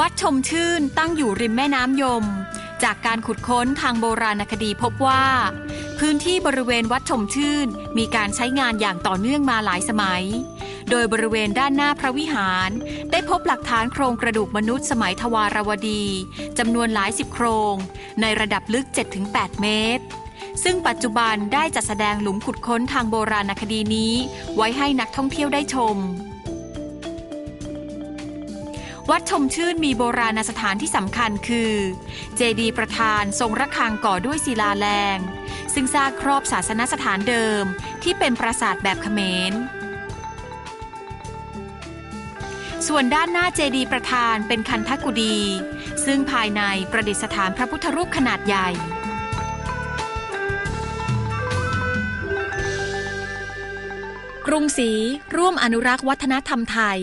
วัดชมชื่นตั้งอยู่ริมแม่น้ำยม จากการขุดค้นทางโบราณคดีพบว่า พื้นที่บริเวณวัดชมชื่น มีการใช้งานอย่างต่อเนื่องมาหลายสมัย โดยบริเวณด้านหน้าพระวิหาร ได้พบหลักฐานโครงกระดูกมนุษย์สมัยทวารวดีจำนวนหลายสิบโครง ในระดับลึก 7-8 เมตรซึ่งปัจจุบันได้จัดแสดงหลุมขุดค้นทางโบราณคดีนี้ ไว้ให้นักท่องเที่ยวได้ชม วัดชมชื่นมีโบราณสถานที่สำคัญคือ เจดีย์ประธานทรงระฆังก่อด้วยศิลาแรง ซึ่งสร้างครอบศาสนสถานเดิมที่เป็นปราสาทแบบเขมร ส่วนด้านหน้าเจดีย์ประธานเป็นคันทกุดี ซึ่งภายในประดิษฐานพระพุทธรูปขนาดใหญ่กรุงศรีร่วมอนุรักษ์วัฒนธรรมไทย